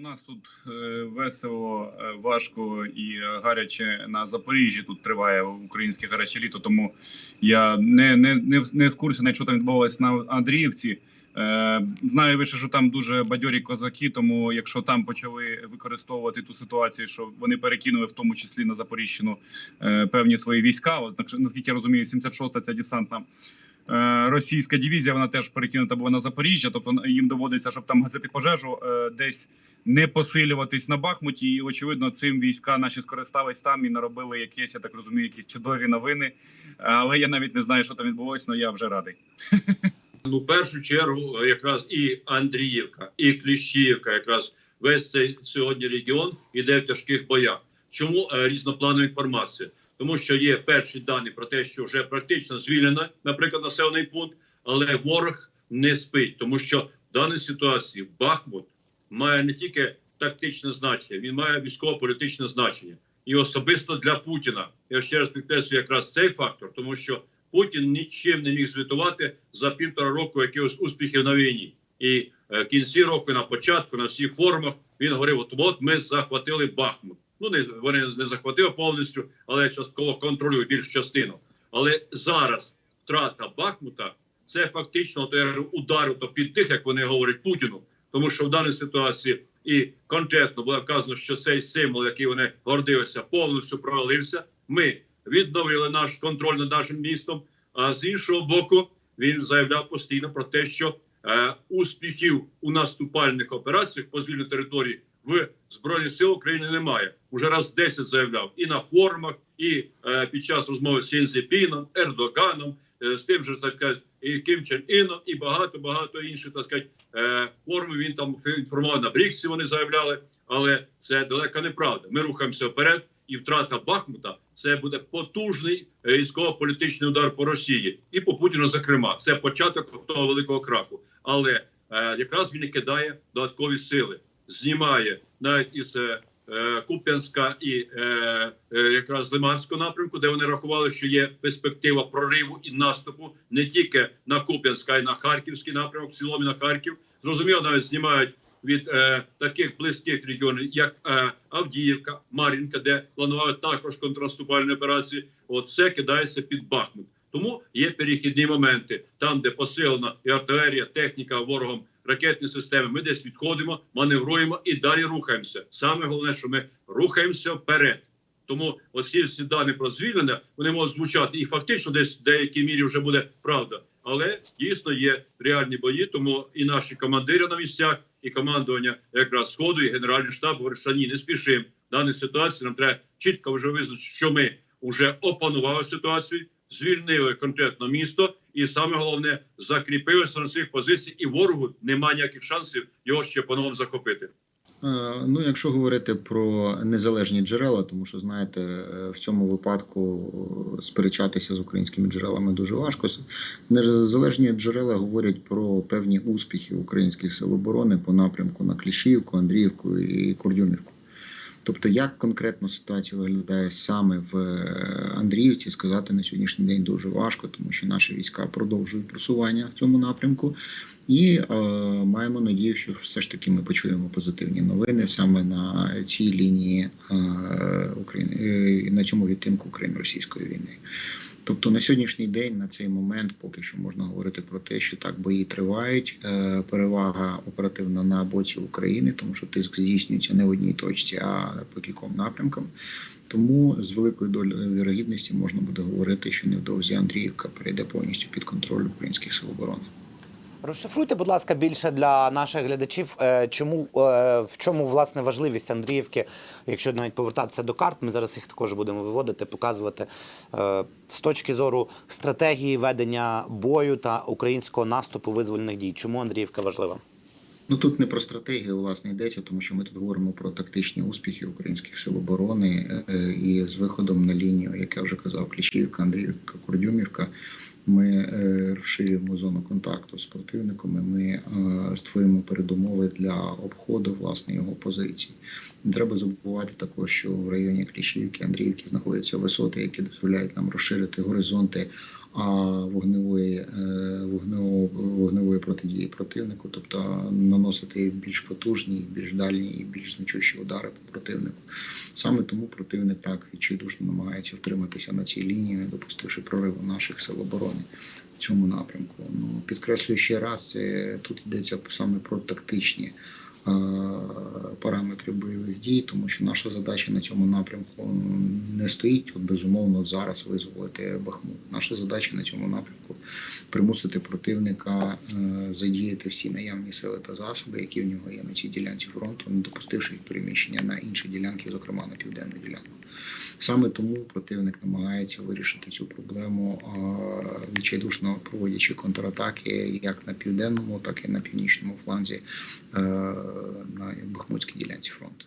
У нас тут е, весело, е, важко і гаряче на Запоріжжі. Тут триває українське гаряче літо. Тому я не, не, не, в- не в курсі, навіть що там відбувалося на Андріївці. Е, знаю лише, що там дуже бадьорі козаки. Тому якщо там почали використовувати ту ситуацію, що вони перекинули в тому числі на Запоріжжяну е, певні свої війська. От наскільки я розумію, 76-та ця десантна російська дивізія, вона теж перекинута була на Запоріжжя. Тобто їм доводиться, щоб там гасити пожежу, е, десь не посилюватись на Бахмуті. І очевидно, цим війська наші скористались там і наробили якісь, я так розумію, якісь чудові новини. Але я навіть не знаю, що там відбулося, але я вже радий. Ну, в першу чергу, е, якраз і Андріївка, і Кліщіївка, якраз весь цей сьогодні регіон іде в тяжких боях. Чому е, різнопланова інформація? Тому що є перші дані про те, що вже практично звільнено, наприклад, населений пункт, але ворог не спить, тому що в даній ситуації Бахмут має не тільки тактичне значення, він має військово-політичне значення. І особисто для Путіна я ще раз підкреслюю якраз цей фактор, тому що Путін нічим не міг звітувати за півтора року якихось успіхів на війні. І е, в кінці року, на початку, на всіх форумах він говорив: от от ми захватили Бахмут. Ну не вони не захватили повністю, але частково контролюють більшу частину. Але зараз втрата Бахмута це фактично то я говорю, удар то під тих, як вони говорять Путіну. Тому що в даній ситуації і конкретно було вказано, що цей символ, який вони гордилися, повністю провалився. Ми відновили наш контроль над нашим містом. А з іншого боку, він заявляв постійно про те, що е, успіхів у наступальних операціях по звільненню території в збройних сил України немає. Уже раз 10 заявляв і на форумах, і е, під час розмови з Сінзепіном, Ердоганом, е, з тим же так сказати, і Ким Чен Іном, і багато багато інших так сказати, е, форумів. Він там інформував на Бріксі. Вони заявляли, але це далека неправда. Ми рухаємося вперед, і втрата Бахмута це буде потужний е, військово-політичний удар по Росії і по Путіну. Зокрема, це початок того великого краху. Але е, якраз він і кидає додаткові сили, знімає навіть із е, е, Куп'янська і е, е, якраз Лиманського напрямку, де вони рахували, що є перспектива прориву і наступу не тільки на Куп'янськ, а й на Харківський напрямок, в цілому на Харків. Зрозуміло, навіть знімають від е, таких близьких регіонів, як е, Авдіївка, Мар'їнка, де планували також контрнаступальні операції. От все кидається під Бахмут. Тому є перехідні моменти, там, де посилена і артилерія, техніка ворогом, ракетні системи. Ми десь відходимо, маневруємо і далі рухаємося. Саме головне, що ми рухаємося вперед. Тому оці всі дані про звільнення вони можуть звучати і фактично, десь в деякій мірі вже буде правда. Але дійсно є реальні бої. Тому і наші командири на місцях, і командування якраз сходу, і генеральний штаб говорять, що ні, не спішимо. В даній ситуації нам треба чітко вже визначити, що ми вже опанували ситуацію, звільнили конкретно місто, і саме головне закріпилися на цих позиціях, і ворогу немає ніяких шансів його ще по-новому захопити. Е, Ну, якщо говорити про незалежні джерела, тому що знаєте, е, в цьому випадку е, сперечатися з українськими джерелами дуже важко. Незалежні джерела говорять про певні успіхи українських сил оборони по напрямку на Кліщівку, Андріївку і Кордюмівку. Тобто, як конкретно ситуація виглядає саме в е, Андріївці, сказати на сьогоднішній день дуже важко, тому що наші війська продовжують просування в цьому напрямку, і е, маємо надію, що все ж таки ми почуємо позитивні новини саме на цій лінії е, України е, на цьому відтинку Україно-російської війни. Тобто на сьогоднішній день, на цей момент, поки що можна говорити про те, що так бої тривають. Е, перевага оперативна на боці України, тому що тиск здійснюється не в одній точці, а по кільком напрямкам. Тому з великою долею вірогідності можна буде говорити, що невдовзі Андріївка перейде повністю під контроль українських сил оборони. Розшифруйте, будь ласка, більше для наших глядачів, е, чому е, в чому власне важливість Андріївки, якщо навіть повертатися до карт, ми зараз їх також будемо виводити, показувати е, з точки зору стратегії ведення бою та українського наступу визвольних дій. Чому Андріївка важлива? Ну тут не про стратегію власне йдеться, тому що ми тут говоримо про тактичні успіхи українських сил оборони і з виходом на лінію, як я вже казав, Кліщівка, Андріївка, Кордюмівка. Ми е, розширюємо зону контакту з противником. і Ми е, створюємо передумови для обходу власне його позицій. Не треба забувати також, що в районі Кліщівки, Андріївки знаходяться висоти, які дозволяють нам розширити горизонти вогневої, е, вогневої, вогневої протидії противнику, тобто наносити більш потужні, більш дальні і більш значущі удари по противнику. Саме тому противник так відчайдушно намагається втриматися на цій лінії, не допустивши прориву наших сил оборони в цьому напрямку. Ну підкреслюю ще раз, це тут йдеться саме про тактичні. е, Параметри бойових дій, тому що наша задача на цьому напрямку не стоїть от безумовно зараз визволити Бахмут. Наша задача на цьому напрямку примусити противника е, задіяти всі наявні сили та засоби, які в нього є на цій ділянці фронту, не допустивши їх переміщення на інші ділянки, зокрема на південну ділянку. Саме тому противник намагається вирішити цю проблему, е, відчайдушно проводячи контратаки як на південному, так і на північному фланзі е, на Бахмутській ділянці фронту.